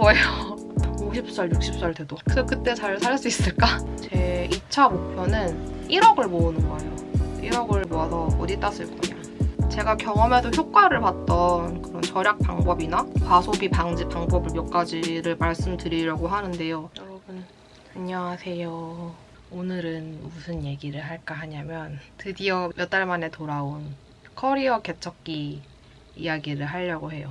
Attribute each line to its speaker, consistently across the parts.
Speaker 1: 거예요. 50살, 60살 돼도. 그래서 그때 잘 살 수 있을까? 제 2차 목표는 1억을 모으는 거예요. 1억을 모아서 어디다 쓸 거냐. 제가 경험해도 효과를 봤던 그런 절약 방법이나 과소비 방지 방법을 몇 가지를 말씀드리려고 하는데요. 여러분, 안녕하세요. 오늘은 무슨 얘기를 할까 하냐면 드디어 몇 달 만에 돌아온 커리어 개척기 이야기를 하려고 해요.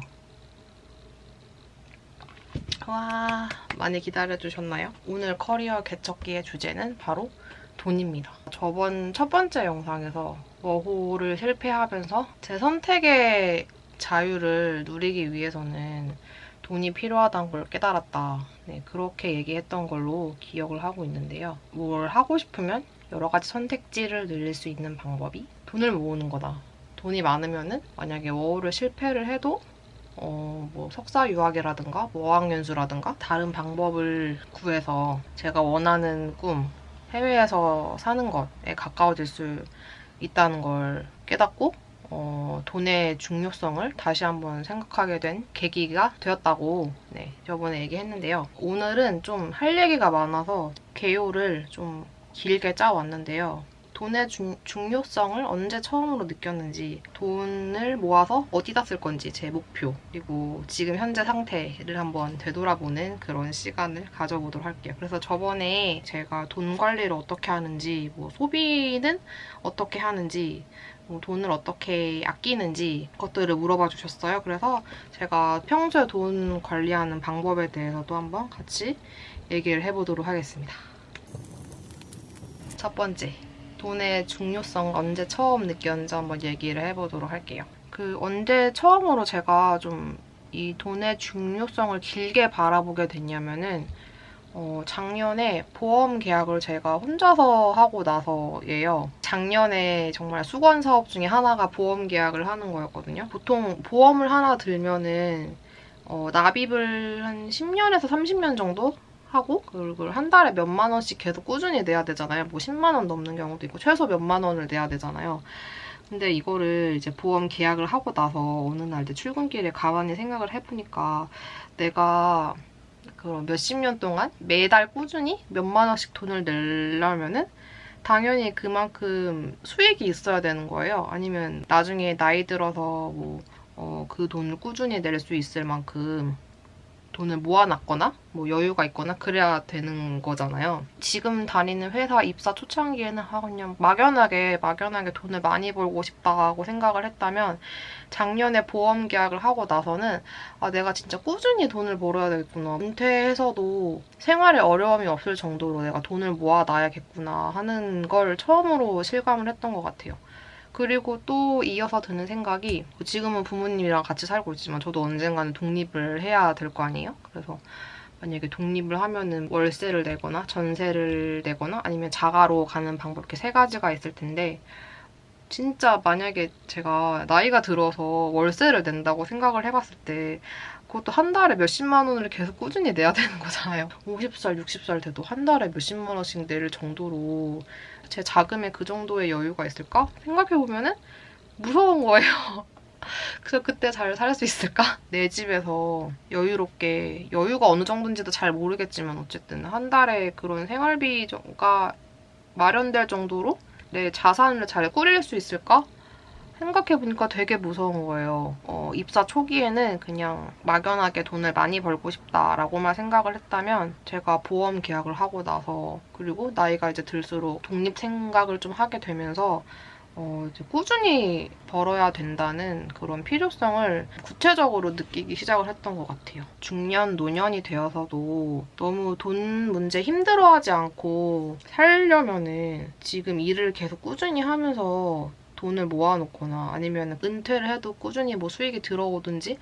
Speaker 1: 와, 많이 기다려주셨나요? 오늘 커리어 개척기의 주제는 바로 돈입니다. 저번 첫 번째 영상에서 워홀을 실패하면서 제 선택의 자유를 누리기 위해서는 돈이 필요하다는 걸 깨달았다. 네, 그렇게 얘기했던 걸로 기억을 하고 있는데요. 뭘 하고 싶으면 여러 가지 선택지를 늘릴 수 있는 방법이 돈을 모으는 거다. 돈이 많으면은 만약에 워홀을 실패를 해도 어, 뭐 석사 유학이라든가 뭐 어학 연수라든가 다른 방법을 구해서 제가 원하는 꿈 해외에서 사는 것에 가까워질 수 있다는 걸 깨닫고 어, 돈의 중요성을 다시 한번 생각하게 된 계기가 되었다고 네, 저번에 얘기했는데요. 오늘은 좀 할 얘기가 많아서 개요를 좀 길게 짜왔는데요. 돈의 중, 중요성을 언제 처음으로 느꼈는지, 돈을 모아서 어디다 쓸 건지 제 목표, 그리고 지금 현재 상태를 한번 되돌아보는 그런 시간을 가져보도록 할게요. 그래서 저번에 제가 돈 관리를 어떻게 하는지, 뭐 소비는 어떻게 하는지, 뭐 돈을 어떻게 아끼는지 그것들을 물어봐 주셨어요. 그래서 제가 평소에 돈 관리하는 방법에 대해서도 한번 같이 얘기를 해보도록 하겠습니다. 첫 번째, 돈의 중요성 언제 처음 느꼈는지 한번 얘기를 해보도록 할게요. 그 언제 처음으로 제가 좀 이 돈의 중요성을 길게 바라보게 됐냐면은 어, 작년에 보험 계약을 제가 혼자서 하고 나서예요. 작년에 정말 수건 사업 중에 하나가 보험 계약을 하는 거였거든요. 보통 보험을 하나 들면은 어, 납입을 한 10년에서 30년 정도 하고 그걸 한 달에 몇만 원씩 계속 꾸준히 내야 되잖아요. 뭐 10만 원 넘는 경우도 있고 최소 몇만 원을 내야 되잖아요. 근데 이거를 이제 보험 계약을 하고 나서 어느 날 이제 출근길에 가만히 생각을 해보니까 내가 그런 몇십 년 동안 매달 꾸준히 몇만 원씩 돈을 내려면은 당연히 그만큼 수익이 있어야 되는 거예요. 아니면 나중에 나이 들어서 뭐, 어, 그 돈을 꾸준히 낼 수 있을 만큼 돈을 모아놨거나 뭐 여유가 있거나 그래야 되는 거잖아요. 지금 다니는 회사 입사 초창기에는 아 그냥 막연하게 막연하게 돈을 많이 벌고 싶다고 생각을 했다면 작년에 보험 계약을 하고 나서는 아 내가 진짜 꾸준히 돈을 벌어야 되겠구나. 은퇴해서도 생활에 어려움이 없을 정도로 내가 돈을 모아놔야겠구나 하는 걸 처음으로 실감을 했던 것 같아요. 그리고 또 이어서 드는 생각이 지금은 부모님이랑 같이 살고 있지만 저도 언젠가는 독립을 해야 될 거 아니에요? 그래서 만약에 독립을 하면은 월세를 내거나 전세를 내거나 아니면 자가로 가는 방법 이렇게 세 가지가 있을 텐데 진짜 만약에 제가 나이가 들어서 월세를 낸다고 생각을 해봤을 때 그것도 한 달에 몇십만 원을 계속 꾸준히 내야 되는 거잖아요. 50살, 60살 돼도 한 달에 몇십만 원씩 낼 정도로 제 자금에 그 정도의 여유가 있을까? 생각해보면은 무서운 거예요. 그래서 그때 잘 살 수 있을까? 내 집에서 여유롭게, 여유가 어느 정도인지도 잘 모르겠지만 어쨌든 한 달에 그런 생활비가 마련될 정도로 내 자산을 잘 꾸릴 수 있을까? 생각해보니까 되게 무서운 거예요. 어, 입사 초기에는 그냥 막연하게 돈을 많이 벌고 싶다라고만 생각을 했다면 제가 보험 계약을 하고 나서 그리고 나이가 이제 들수록 독립 생각을 좀 하게 되면서 어, 이제 꾸준히 벌어야 된다는 그런 필요성을 구체적으로 느끼기 시작을 했던 것 같아요. 중년, 노년이 되어서도 너무 돈 문제 힘들어하지 않고 살려면은 지금 일을 계속 꾸준히 하면서 돈을 모아놓거나 아니면 은퇴를 해도 꾸준히 뭐 수익이 들어오든지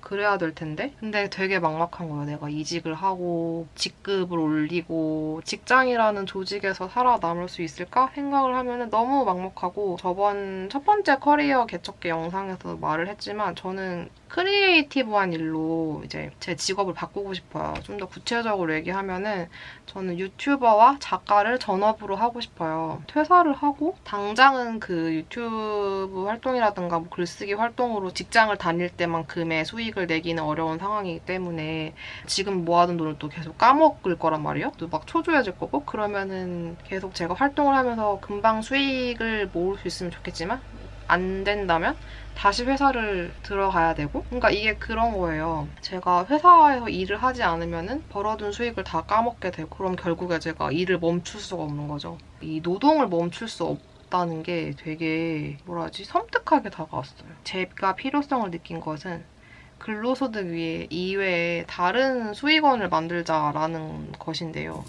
Speaker 1: 그래야 될 텐데? 근데 되게 막막한 거예요 내가 이직을 하고 직급을 올리고 직장이라는 조직에서 살아남을 수 있을까? 생각을 하면 너무 막막하고 저번 첫 번째 커리어 개척기 영상에서 말을 했지만 저는 크리에이티브한 일로 이제 제 직업을 바꾸고 싶어요. 좀 더 구체적으로 얘기하면은 저는 유튜버와 작가를 전업으로 하고 싶어요. 퇴사를 하고 당장은 그 유튜브 활동이라든가 뭐 글쓰기 활동으로 직장을 다닐 때만큼의 수익을 내기는 어려운 상황이기 때문에 지금 모아둔 돈을 또 계속 까먹을 거란 말이에요. 또 막 초조해질 거고 그러면은 계속 제가 활동을 하면서 금방 수익을 모을 수 있으면 좋겠지만 안 된다면 다시 회사를 들어가야 되고 그러니까 이게 그런 거예요. 제가 회사에서 일을 하지 않으면은 벌어둔 수익을 다 까먹게 되고 그럼 결국에 제가 일을 멈출 수가 없는 거죠. 이 노동을 멈출 수 없 다는 게 되게 뭐라 하지 섬뜩하게 다가왔어요. 제가 필요성을 느낀 것은 근로소득 위에 이외에 다른 수익원을 만들자라는 것인데요.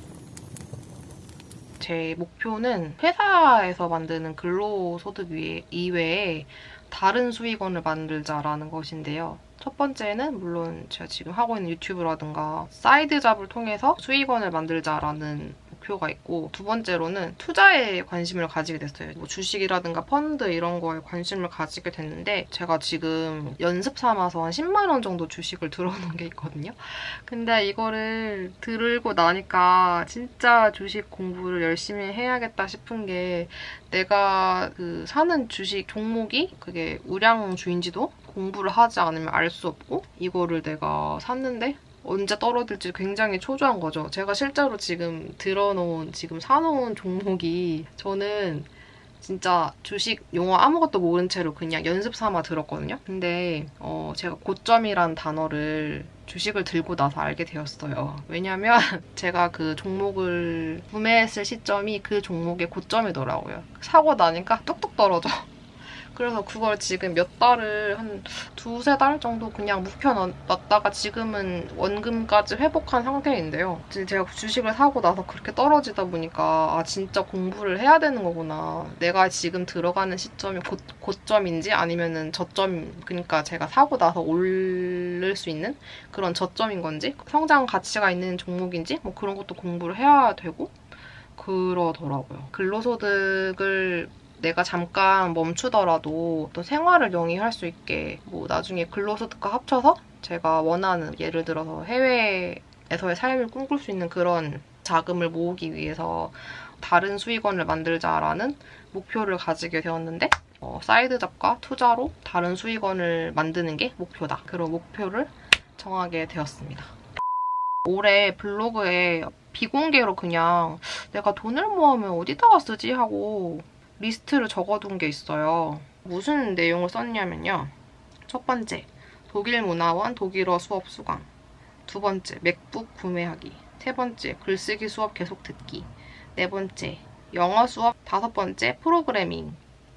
Speaker 1: 제 목표는 회사에서 만드는 근로소득 이외에 다른 수익원을 만들자라는 것인데요. 첫 번째는 물론 제가 지금 하고 있는 유튜브라든가 사이드 잡을 통해서 수익원을 만들자라는 목표가 있고 두 번째로는 투자에 관심을 가지게 됐어요. 뭐 주식이라든가 펀드 이런 거에 관심을 가지게 됐는데 제가 지금 연습 삼아서 한 10만 원 정도 주식을 들어놓은 게 있거든요. 근데 이거를 들고 나니까 진짜 주식 공부를 열심히 해야겠다 싶은 게 내가 그 사는 주식 종목이 그게 우량 주인지도 공부를 하지 않으면 알 수 없고 이거를 내가 샀는데 언제 떨어질지 굉장히 초조한 거죠. 제가 실제로 지금 들어놓은 지금 사놓은 종목이 저는 진짜 주식 용어 아무것도 모른 채로 그냥 연습 삼아 들었거든요. 근데 어, 제가 고점이란 단어를 주식을 들고 나서 알게 되었어요. 왜냐면 제가 그 종목을 구매했을 시점이 그 종목의 고점이더라고요. 사고 나니까 뚝뚝 떨어져. 그래서 그걸 지금 몇 달을 한 두세 달 정도 그냥 묵혀놨다가 지금은 원금까지 회복한 상태인데요. 지금 제가 주식을 사고 나서 그렇게 떨어지다 보니까 아 진짜 공부를 해야 되는 거구나. 내가 지금 들어가는 시점이 고, 고점인지 아니면은 저점 그러니까 제가 사고 나서 오를 수 있는 그런 저점인 건지 성장 가치가 있는 종목인지 뭐 그런 것도 공부를 해야 되고 그러더라고요. 근로소득을 내가 잠깐 멈추더라도 또 생활을 영위할 수 있게 뭐 나중에 근로소득과 합쳐서 제가 원하는 예를 들어서 해외에서의 삶을 꿈꿀 수 있는 그런 자금을 모으기 위해서 다른 수익원을 만들자라는 목표를 가지게 되었는데 어, 사이드 잡과 투자로 다른 수익원을 만드는 게 목표다. 그런 목표를 정하게 되었습니다. 올해 블로그에 비공개로 그냥 내가 돈을 모으면 어디다가 쓰지 하고 리스트를 적어둔 게 있어요. 무슨 내용을 썼냐면요. 첫 번째, 독일 문화원 독일어 수업 수강. 두 번째, 맥북 구매하기. 세 번째, 글쓰기 수업 계속 듣기. 네 번째, 영어 수업. 다섯 번째, 프로그래밍.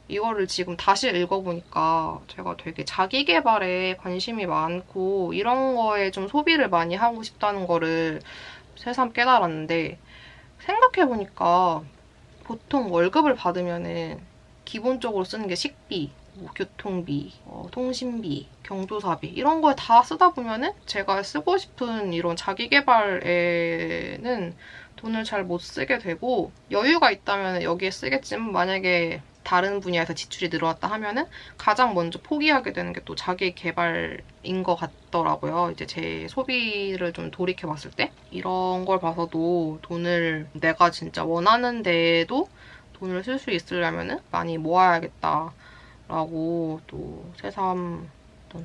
Speaker 1: 이거를 지금 다시 읽어보니까 제가 되게 자기 개발에 관심이 많고 이런 거에 좀 소비를 많이 하고 싶다는 거를 새삼 깨달았는데 생각해보니까 보통 월급을 받으면은 기본적으로 쓰는 게 식비, 뭐 교통비, 어, 통신비, 경조사비 이런 거에 다 쓰다 보면은 제가 쓰고 싶은 이런 자기 개발에는 돈을 잘 못 쓰게 되고 여유가 있다면 여기에 쓰겠지만 만약에 다른 분야에서 지출이 늘어났다 하면은 가장 먼저 포기하게 되는 게 또 자기 개발인 것 같더라고요. 이제 제 소비를 좀 돌이켜 봤을 때 이런 걸 봐서도 돈을 내가 진짜 원하는데도 돈을 쓸 수 있으려면은 많이 모아야겠다라고 또 새삼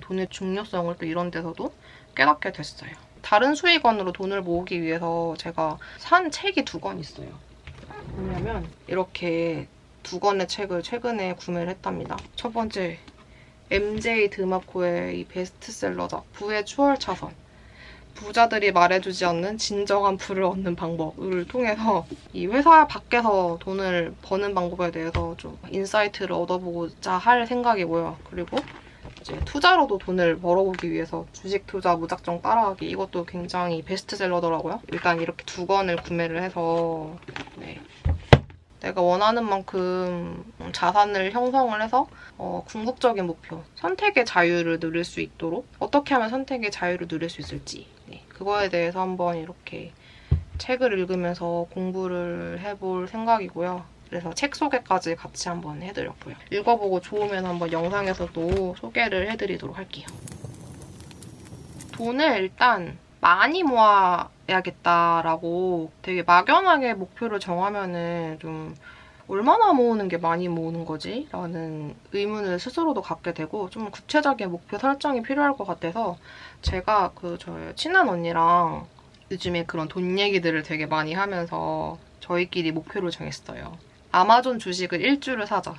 Speaker 1: 돈의 중요성을 또 이런 데서도 깨닫게 됐어요. 다른 수익원으로 돈을 모으기 위해서 제가 산 책이 두 권 있어요. 뭐냐면 이렇게 두 권의 책을 최근에 구매를 했답니다. 첫 번째 MJ 드마코의 이 베스트셀러작 부의 추월 차선. 부자들이 말해주지 않는 진정한 부를 얻는 방법을 통해서 이 회사 밖에서 돈을 버는 방법에 대해서 좀 인사이트를 얻어보고자 할 생각이고요. 그리고 이제 투자로도 돈을 벌어보기 위해서 주식 투자 무작정 따라하기 이것도 굉장히 베스트셀러더라고요. 일단 이렇게 두 권을 구매를 해서 네. 내가 원하는 만큼 자산을 형성을 해서 어, 궁극적인 목표, 선택의 자유를 누릴 수 있도록 어떻게 하면 선택의 자유를 누릴 수 있을지 네, 그거에 대해서 한번 이렇게 책을 읽으면서 공부를 해볼 생각이고요. 그래서 책 소개까지 같이 한번 해드렸고요. 읽어보고 좋으면 한번 영상에서도 소개를 해드리도록 할게요. 돈을 일단 많이 모아야겠다라고 되게 막연하게 목표를 정하면은 좀 얼마나 모으는 게 많이 모으는 거지? 라는 의문을 스스로도 갖게 되고 좀 구체적인 목표 설정이 필요할 것 같아서 제가 그 저희 친한 언니랑 요즘에 그런 돈 얘기들을 되게 많이 하면서 저희끼리 목표를 정했어요. 아마존 주식을 일주를 사자.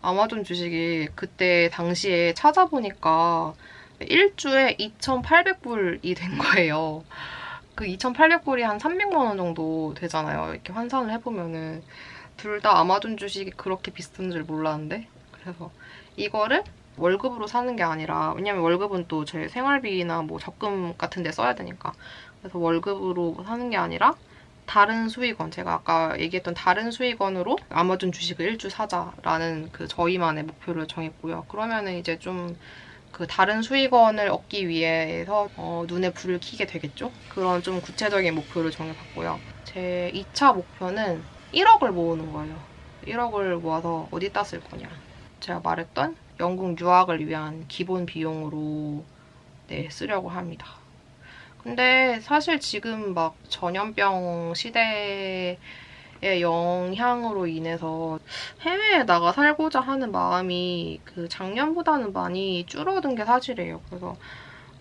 Speaker 1: 아마존 주식이 그때 당시에 찾아보니까 1주에 2,800불이 된 거예요. 그 2,800불이 한 300만 원 정도 되잖아요. 이렇게 환산을 해보면은 둘 다 아마존 주식이 그렇게 비싼 줄 몰랐는데 그래서 이거를 월급으로 사는 게 아니라 왜냐면 월급은 또 제 생활비나 뭐 적금 같은 데 써야 되니까 그래서 월급으로 사는 게 아니라 다른 수익원 제가 아까 얘기했던 다른 수익원으로 아마존 주식을 일주 사자라는 그 저희만의 목표를 정했고요. 그러면은 이제 좀 그 다른 수익원을 얻기 위해서 어, 눈에 불을 켜게 되겠죠? 그런 좀 구체적인 목표를 정해봤고요. 제 2차 목표는 1억을 모으는 거예요. 1억을 모아서 어디다 쓸 거냐. 제가 말했던 영국 유학을 위한 기본 비용으로 네, 쓰려고 합니다. 근데 사실 지금 막 전염병 시대의 영향으로 인해서 해외에 나가 살고자 하는 마음이 그 작년보다는 많이 줄어든 게 사실이에요. 그래서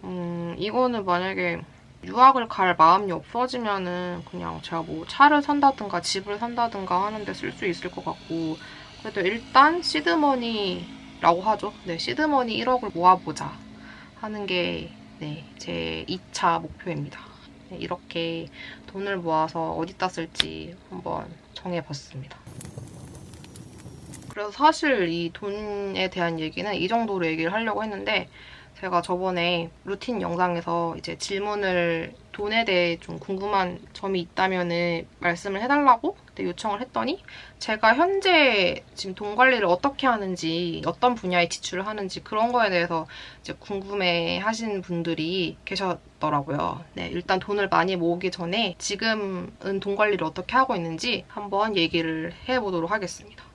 Speaker 1: 음, 이거는 만약에 유학을 갈 마음이 없어지면은 그냥 제가 뭐 차를 산다든가 집을 산다든가 하는데 쓸 수 있을 것 같고 그래도 일단 시드머니라고 하죠. 네, 시드머니 1억을 모아보자 하는 게 네, 제 2차 목표입니다. 네, 이렇게 돈을 모아서 어디다 쓸지 한번 정해봤습니다. 그래서 사실 이 돈에 대한 얘기는 이 정도로 얘기를 하려고 했는데 제가 저번에 루틴 영상에서 이제 질문을 돈에 대해 좀 궁금한 점이 있다면은 말씀을 해달라고 요청을 했더니 제가 현재 지금 돈 관리를 어떻게 하는지 어떤 분야에 지출을 하는지 그런 거에 대해서 이제 궁금해 하신 분들이 계셨 더라고요. 네, 일단 돈을 많이 모으기 전에 지금은 돈 관리를 어떻게 하고 있는지 한번 얘기를 해보도록 하겠습니다.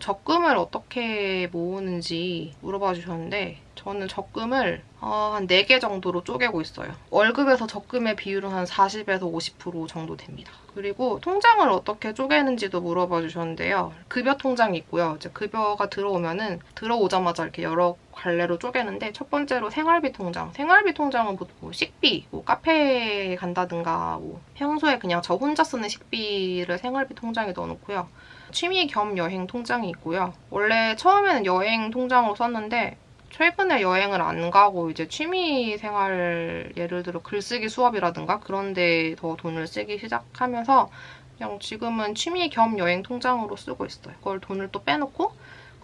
Speaker 1: 적금을 어떻게 모으는지 물어봐 주셨는데 저는 적금을 어, 한 4개 정도로 쪼개고 있어요. 월급에서 적금의 비율은 한 40에서 50% 정도 됩니다. 그리고 통장을 어떻게 쪼개는지도 물어봐 주셨는데요. 급여 통장이 있고요. 이제 급여가 들어오면은 들어오자마자 이렇게 여러 갈래로 쪼개는데 첫 번째로 생활비 통장. 생활비 통장은 보통 뭐 식비, 뭐 카페에 간다든가 뭐 평소에 그냥 저 혼자 쓰는 식비를 생활비 통장에 넣어놓고요. 취미 겸 여행 통장이 있고요. 원래 처음에는 여행 통장으로 썼는데 최근에 여행을 안 가고 이제 취미 생활 예를 들어 글쓰기 수업이라든가 그런 데더 돈을 쓰기 시작하면서 그냥 지금은 취미 겸 여행 통장으로 쓰고 있어요. 그걸 돈을 또 빼놓고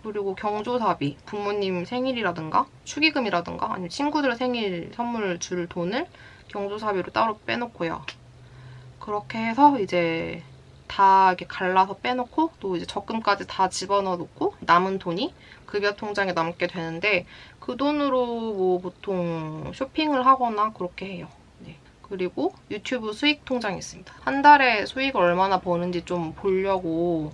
Speaker 1: 그리고 경조사비, 부모님 생일이라든가 축의금이라든가 아니면 친구들 생일 선물 줄 돈을 경조사비로 따로 빼놓고요. 그렇게 해서 이제 다 이렇게 갈라서 빼놓고 또 이제 적금까지 다 집어넣어 놓고 남은 돈이 급여 통장에 남게 되는데 그 돈으로 뭐 보통 쇼핑을 하거나 그렇게 해요. 네. 그리고 유튜브 수익 통장이 있습니다. 한 달에 수익을 얼마나 버는지 좀 보려고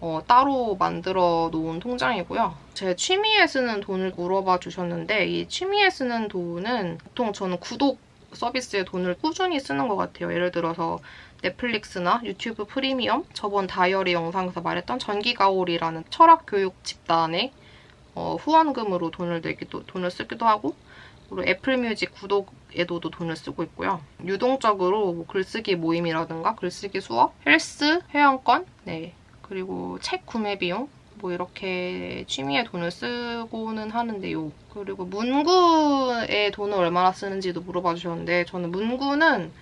Speaker 1: 어, 따로 만들어 놓은 통장이고요. 제 취미에 쓰는 돈을 물어봐 주셨는데 이 취미에 쓰는 돈은 보통 저는 구독 서비스에 돈을 꾸준히 쓰는 것 같아요. 예를 들어서 넷플릭스나 유튜브 프리미엄, 저번 다이어리 영상에서 말했던 전기가오리라는 철학교육 집단에 어, 후원금으로 돈을 내기도 돈을 쓰기도 하고 그리고 애플뮤직 구독에도 돈을 쓰고 있고요. 유동적으로 뭐 글쓰기 모임이라든가 글쓰기 수업, 헬스, 회원권, 네 그리고 책 구매 비용 뭐 이렇게 취미에 돈을 쓰고는 하는데요. 그리고 문구에 돈을 얼마나 쓰는지도 물어봐 주셨는데 저는 문구는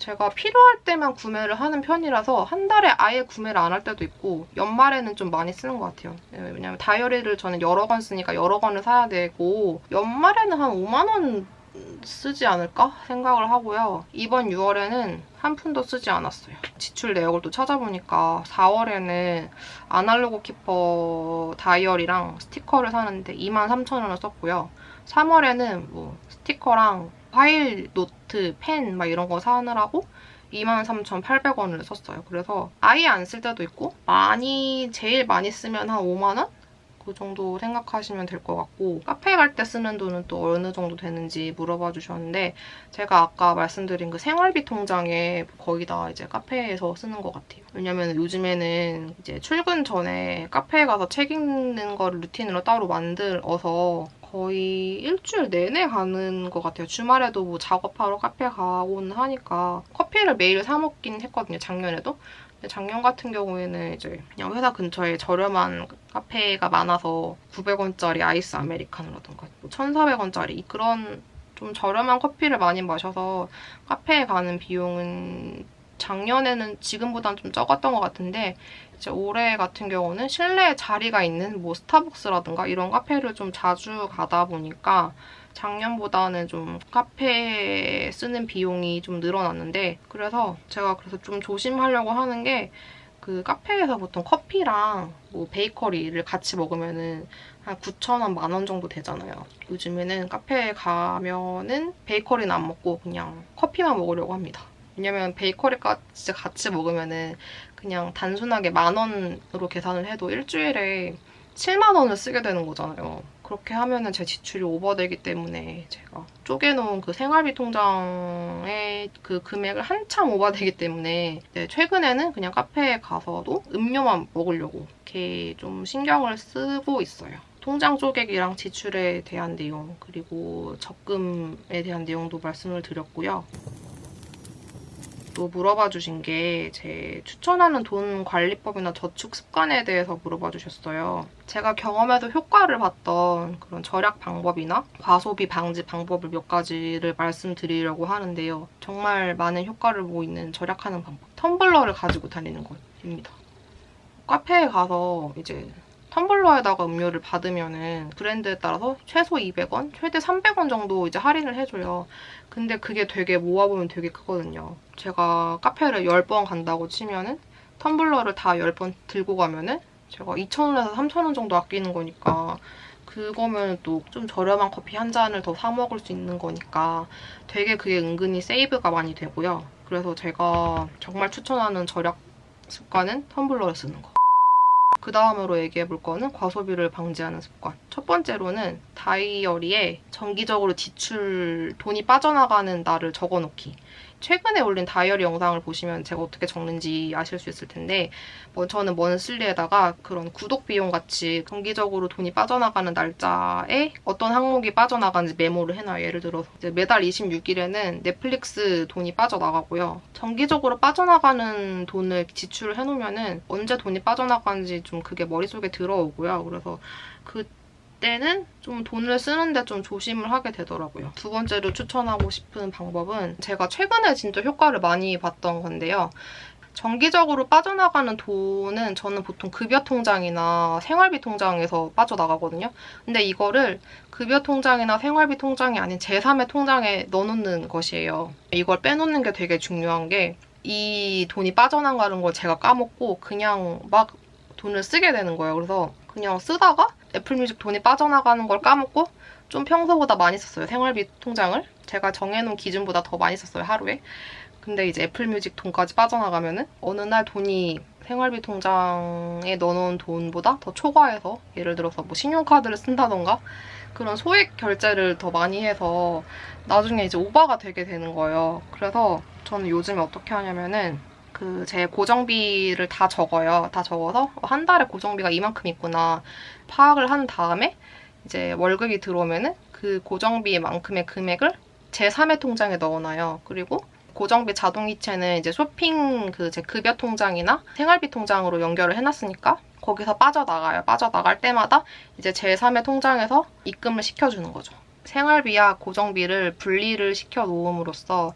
Speaker 1: 제가 필요할 때만 구매를 하는 편이라서 한 달에 아예 구매를 안 할 때도 있고 연말에는 좀 많이 쓰는 것 같아요. 네, 왜냐면 다이어리를 저는 여러 권 쓰니까 여러 권을 사야 되고 연말에는 한 5만 원 쓰지 않을까 생각을 하고요. 이번 6월에는 한 푼도 쓰지 않았어요. 지출 내역을 또 찾아보니까 4월에는 아날로그 키퍼 다이어리랑 스티커를 사는데 23,000원을 썼고요. 3월에는 뭐 스티커랑 파일, 노트, 펜 막 이런 거 사느라고 23,800원을 썼어요. 그래서 아예 안 쓸 때도 있고 많이 제일 많이 쓰면 한 5만 원? 그 정도 생각하시면 될 것 같고 카페 갈 때 쓰는 돈은 또 어느 정도 되는지 물어봐 주셨는데 제가 아까 말씀드린 그 생활비 통장에 거의 다 이제 카페에서 쓰는 것 같아요. 왜냐면 요즘에는 이제 출근 전에 카페에 가서 책 읽는 거를 루틴으로 따로 만들어서 거의 일주일 내내 가는 것 같아요. 주말에도 뭐 작업하러 카페 가곤 하니까 커피를 매일 사 먹긴 했거든요. 작년에도. 작년 같은 경우에는 이제 그냥 회사 근처에 저렴한 카페가 많아서 900원짜리 아이스 아메리카노라던가 뭐 1,400원짜리 그런 좀 저렴한 커피를 많이 마셔서 카페에 가는 비용은 작년에는 지금보다는 좀 적었던 것 같은데 이제 올해 같은 경우는 실내에 자리가 있는 뭐 스타벅스라든가 이런 카페를 좀 자주 가다 보니까 작년보다는 좀 카페에 쓰는 비용이 좀 늘어났는데 그래서 제가 그래서 좀 조심하려고 하는 게 그 카페에서 보통 커피랑 뭐 베이커리를 같이 먹으면은 한 9,000원, 만 원 정도 되잖아요. 요즘에는 카페에 가면은 베이커리는 안 먹고 그냥 커피만 먹으려고 합니다. 왜냐면 베이커리까지 같이 먹으면은 그냥 단순하게 만 원으로 계산을 해도 일주일에 7만 원을 쓰게 되는 거잖아요. 그렇게 하면은 제 지출이 오버되기 때문에 제가 쪼개놓은 그 생활비 통장의 그 금액을 한참 오버되기 때문에 네, 최근에는 그냥 카페에 가서도 음료만 먹으려고 이렇게 좀 신경을 쓰고 있어요. 통장 쪼개기랑 지출에 대한 내용 그리고 적금에 대한 내용도 말씀을 드렸고요. 또 물어봐 주신 게 제 추천하는 돈 관리법이나 저축 습관에 대해서 물어봐 주셨어요. 제가 경험해서 효과를 봤던 그런 절약 방법이나 과소비 방지 방법을 몇 가지를 말씀드리려고 하는데요. 정말 많은 효과를 보이는 절약하는 방법. 텀블러를 가지고 다니는 것입니다. 카페에 가서 이제 텀블러에다가 음료를 받으면은 브랜드에 따라서 최소 200원, 최대 300원 정도 이제 할인을 해줘요. 근데 그게 되게 모아보면 되게 크거든요. 제가 카페를 10번 간다고 치면은 텀블러를 다 10번 들고 가면은 제가 2,000원에서 3,000원 정도 아끼는 거니까 그거면 또 좀 저렴한 커피 한 잔을 더 사 먹을 수 있는 거니까 되게 그게 은근히 세이브가 많이 되고요. 그래서 제가 정말 추천하는 절약 습관은 텀블러를 쓰는 거. 그 다음으로 얘기해 볼 거는 과소비를 방지하는 습관. 첫 번째로는 다이어리에 정기적으로 지출, 돈이 빠져나가는 날을 적어 놓기. 최근에 올린 다이어리 영상을 보시면 제가 어떻게 적는지 아실 수 있을 텐데 뭐 저는 먼슬리에다가 그런 구독 비용 같이 정기적으로 돈이 빠져나가는 날짜에 어떤 항목이 빠져나가는지 메모를 해놔요. 예를 들어서 이제 매달 26일에는 넷플릭스 돈이 빠져나가고요. 정기적으로 빠져나가는 돈을 지출을 해놓으면은 언제 돈이 빠져나가는지 좀 그게 머릿속에 들어오고요. 그래서 그 때는 좀 돈을 쓰는데 좀 조심을 하게 되더라고요. 두 번째로 추천하고 싶은 방법은 제가 최근에 진짜 효과를 많이 봤던 건데요. 정기적으로 빠져나가는 돈은 저는 보통 급여 통장이나 생활비 통장에서 빠져나가거든요. 근데 이거를 급여 통장이나 생활비 통장이 아닌 제3의 통장에 넣어놓는 것이에요. 이걸 빼놓는 게 되게 중요한 게 이 돈이 빠져나가는 걸 제가 까먹고 그냥 막 돈을 쓰게 되는 거예요. 그래서 그냥 쓰다가 애플뮤직 돈이 빠져나가는 걸 까먹고 좀 평소보다 많이 썼어요. 생활비 통장을. 제가 정해놓은 기준보다 더 많이 썼어요. 하루에. 근데 이제 애플뮤직 돈까지 빠져나가면은 어느 날 돈이 생활비 통장에 넣어놓은 돈보다 더 초과해서 예를 들어서 뭐 신용카드를 쓴다던가 그런 소액 결제를 더 많이 해서 나중에 이제 오바가 되게 되는 거예요. 그래서 저는 요즘에 어떻게 하냐면은 그 제 고정비를 다 적어요. 다 적어서 한 달에 고정비가 이만큼 있구나 파악을 한 다음에 이제 월급이 들어오면은 그 고정비만큼의 금액을 제 3의 통장에 넣어놔요. 그리고 고정비 자동이체는 이제 쇼핑 그 제 급여 통장이나 생활비 통장으로 연결을 해놨으니까 거기서 빠져나가요. 빠져나갈 때마다 이제 제3의 통장에서 입금을 시켜주는 거죠. 생활비와 고정비를 분리를 시켜 놓음으로써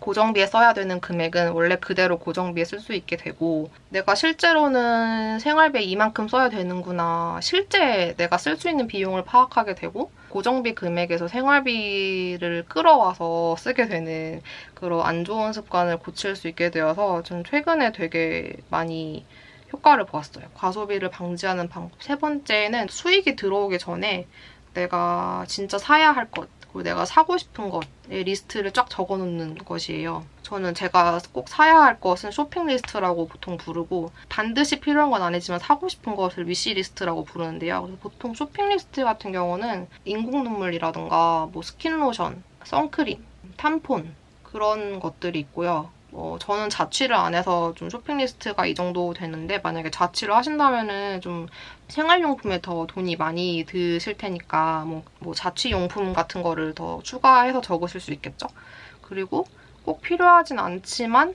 Speaker 1: 고정비에 써야 되는 금액은 원래 그대로 고정비에 쓸 수 있게 되고 내가 실제로는 생활비에 이만큼 써야 되는구나 실제 내가 쓸 수 있는 비용을 파악하게 되고 고정비 금액에서 생활비를 끌어와서 쓰게 되는 그런 안 좋은 습관을 고칠 수 있게 되어서 전 최근에 되게 많이 효과를 보았어요. 과소비를 방지하는 방법 세 번째는 수익이 들어오기 전에 내가 진짜 사야 할 것, 그리고 내가 사고 싶은 것의 리스트를 쫙 적어놓는 것이에요. 저는 제가 꼭 사야 할 것은 쇼핑 리스트라고 보통 부르고 반드시 필요한 건 아니지만 사고 싶은 것을 위시 리스트라고 부르는데요. 보통 쇼핑 리스트 같은 경우는 인공 눈물이라든가 뭐 스킨 로션, 선크림, 탐폰 그런 것들이 있고요. 뭐 저는 자취를 안 해서 좀 쇼핑 리스트가 이 정도 되는데 만약에 자취를 하신다면은 좀 생활용품에 더 돈이 많이 드실 테니까 뭐, 뭐 자취용품 같은 거를 더 추가해서 적으실 수 있겠죠. 그리고 꼭 필요하진 않지만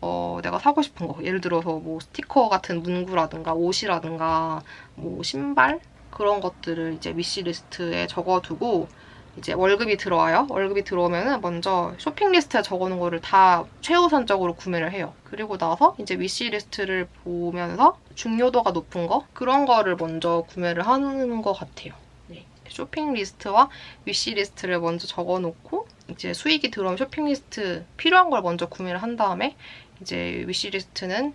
Speaker 1: 어, 내가 사고 싶은 거 예를 들어서 뭐 스티커 같은 문구라든가 옷이라든가 뭐 신발 그런 것들을 이제 위시리스트에 적어두고 이제 월급이 들어와요. 월급이 들어오면은 먼저 쇼핑 리스트에 적어놓은 거를 다 최우선적으로 구매를 해요. 그리고 나서 이제 위시 리스트를 보면서 중요도가 높은 거 그런 거를 먼저 구매를 하는 것 같아요. 네. 쇼핑 리스트와 위시 리스트를 먼저 적어놓고 이제 수익이 들어오면 쇼핑 리스트 필요한 걸 먼저 구매를 한 다음에 이제 위시 리스트는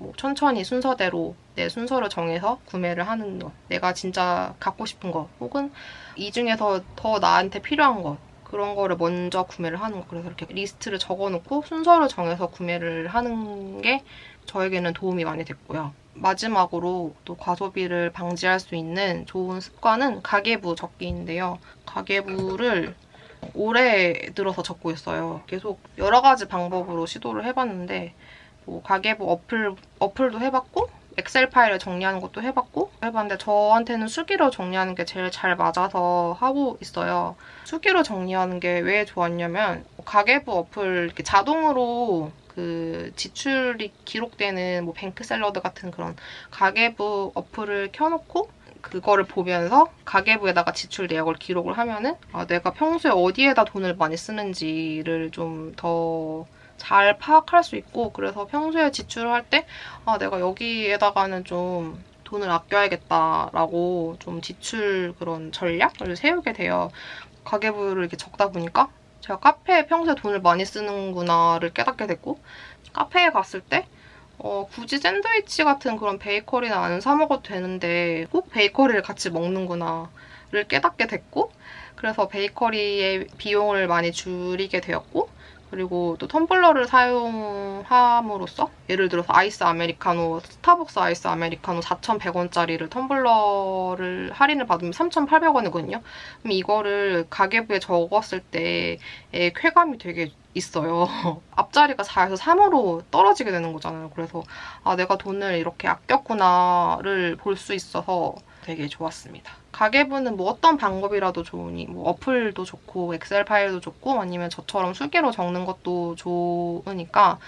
Speaker 1: 뭐 천천히 순서대로 내 순서를 정해서 구매를 하는 것. 내가 진짜 갖고 싶은 것 혹은 이 중에서 더 나한테 필요한 것 그런 거를 먼저 구매를 하는 거. 그래서 이렇게 리스트를 적어놓고 순서를 정해서 구매를 하는 게 저에게는 도움이 많이 됐고요. 마지막으로 또 과소비를 방지할 수 있는 좋은 습관은 가계부 적기인데요. 가계부를 올해 들어서 적고 있어요. 계속 여러 가지 방법으로 시도를 해봤는데 뭐 가계부 어플, 어플도 해봤고 엑셀 파일을 정리하는 것도 해봤고 해봤는데 저한테는 수기로 정리하는 게 제일 잘 맞아서 하고 있어요. 수기로 정리하는 게 왜 좋았냐면 가계부 어플 이렇게 자동으로 그 지출이 기록되는 뭐 뱅크 샐러드 같은 그런 가계부 어플을 켜놓고 그거를 보면서 가계부에다가 지출 내역을 기록을 하면은 아, 내가 평소에 어디에다 돈을 많이 쓰는지를 좀더 잘 파악할 수 있고 그래서 평소에 지출을 할 때 아, 내가 여기에다가는 좀 돈을 아껴야겠다라고 좀 지출 그런 전략을 세우게 돼요. 가계부를 이렇게 적다 보니까 제가 카페에 평소에 돈을 많이 쓰는구나를 깨닫게 됐고 카페에 갔을 때 어, 굳이 샌드위치 같은 그런 베이커리는 안 사 먹어도 되는데 꼭 베이커리를 같이 먹는구나를 깨닫게 됐고 그래서 베이커리의 비용을 많이 줄이게 되었고 그리고 또 텀블러를 사용함으로써 예를 들어서 아이스 아메리카노, 스타벅스 아이스 아메리카노 4,100원짜리를 텀블러를 할인을 받으면 3,800원이거든요. 그럼 이거를 가계부에 적었을 때의 쾌감이 되게 있어요. 앞자리가 4에서 3으로 떨어지게 되는 거잖아요. 그래서 아 내가 돈을 이렇게 아꼈구나를 볼 수 있어서 되게 좋았습니다. 가계부는 뭐 어떤 방법이라도 좋으니 뭐 어플도 좋고 엑셀 파일도 좋고 아니면 저처럼 수기로 적는 것도 좋으니까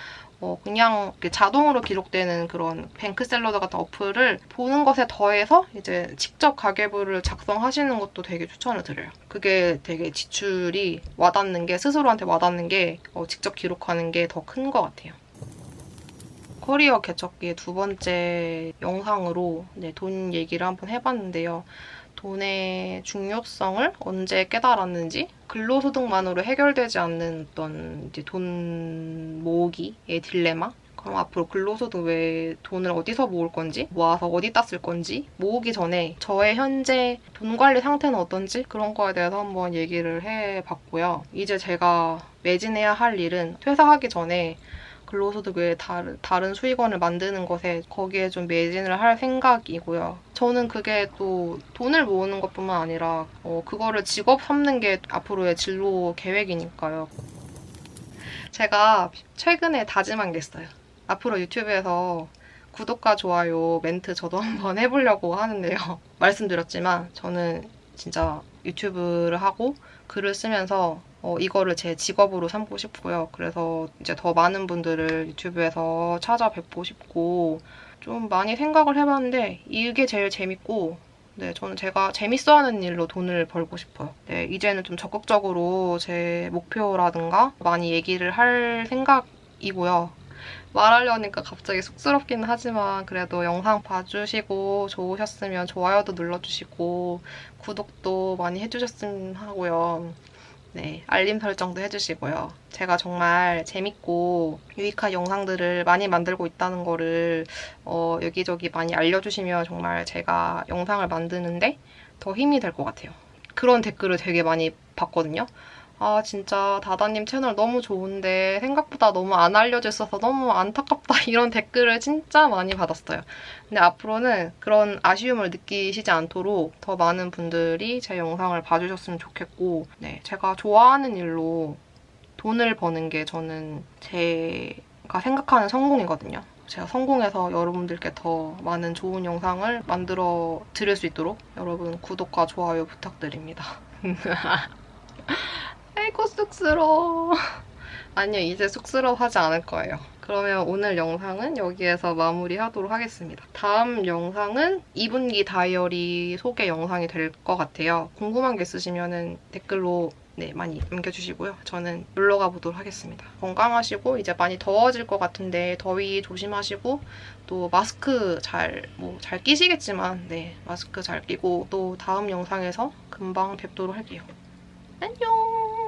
Speaker 1: 어 그냥 자동으로 기록되는 그런 뱅크 샐러드 같은 어플을 보는 것에 더해서 이제 직접 가계부를 작성하시는 것도 되게 추천을 드려요. 그게 되게 지출이 와닿는 게 스스로한테 와닿는 게 어 직접 기록하는 게 더 큰 것 같아요. 커리어 개척기의 두 번째 영상으로 네, 돈 얘기를 한번 해봤는데요. 돈의 중요성을 언제 깨달았는지 근로소득만으로 해결되지 않는 어떤 이제 돈 모으기의 딜레마 그럼 앞으로 근로소득 외에 돈을 어디서 모을 건지, 모아서 어디다 쓸 건지, 모으기 전에 저의 현재 돈 관리 상태는 어떤지 그런 거에 대해서 한번 얘기를 해봤고요. 이제 제가 매진해야 할 일은 퇴사하기 전에 근로소득 외에 다른, 수익원을 만드는 것에 거기에 좀 매진을 할 생각이고요. 저는 그게 또 돈을 모으는 것뿐만 아니라 어, 그거를 직업 삼는 게 앞으로의 진로 계획이니까요. 제가 최근에 다짐한 게 있어요. 앞으로 유튜브에서 구독과 좋아요 멘트 저도 한번 해보려고 하는데요. 말씀드렸지만 저는 진짜 유튜브를 하고 글을 쓰면서 어, 이거를 제 직업으로 삼고 싶고요. 그래서 이제 더 많은 분들을 유튜브에서 찾아뵙고 싶고 좀 많이 생각을 해봤는데 이게 제일 재밌고 네, 저는 제가 재밌어하는 일로 돈을 벌고 싶어요. 네, 이제는 좀 적극적으로 제 목표라든가 많이 얘기를 할 생각이고요. 말하려니까 갑자기 쑥스럽긴 하지만 그래도 영상 봐주시고 좋으셨으면 좋아요도 눌러주시고 구독도 많이 해주셨으면 하고요. 네, 알림 설정도 해주시고요. 제가 정말 재밌고 유익한 영상들을 많이 만들고 있다는 거를 어, 여기저기 많이 알려주시면 정말 제가 영상을 만드는데 더 힘이 될 것 같아요. 그런 댓글을 되게 많이 봤거든요. 아 진짜 다다님 채널 너무 좋은데 생각보다 너무 안 알려져 있어서 너무 안타깝다 이런 댓글을 진짜 많이 받았어요. 근데 앞으로는 그런 아쉬움을 느끼시지 않도록 더 많은 분들이 제 영상을 봐주셨으면 좋겠고 네 제가 좋아하는 일로 돈을 버는 게 저는 제가 생각하는 성공이거든요. 제가 성공해서 여러분들께 더 많은 좋은 영상을 만들어 드릴 수 있도록 여러분 구독과 좋아요 부탁드립니다. 아이고 쑥스러워. 아니요, 이제 쑥스러워하지 않을 거예요. 그러면 오늘 영상은 여기에서 마무리하도록 하겠습니다. 다음 영상은 2분기 다이어리 소개 영상이 될 것 같아요. 궁금한 게 있으시면 댓글로 네, 많이 남겨주시고요. 저는 물러가 보도록 하겠습니다. 건강하시고 이제 많이 더워질 것 같은데 더위 조심하시고 또 마스크 잘, 뭐, 잘 끼시겠지만 네, 마스크 잘 끼고 또 다음 영상에서 금방 뵙도록 할게요. 안녕!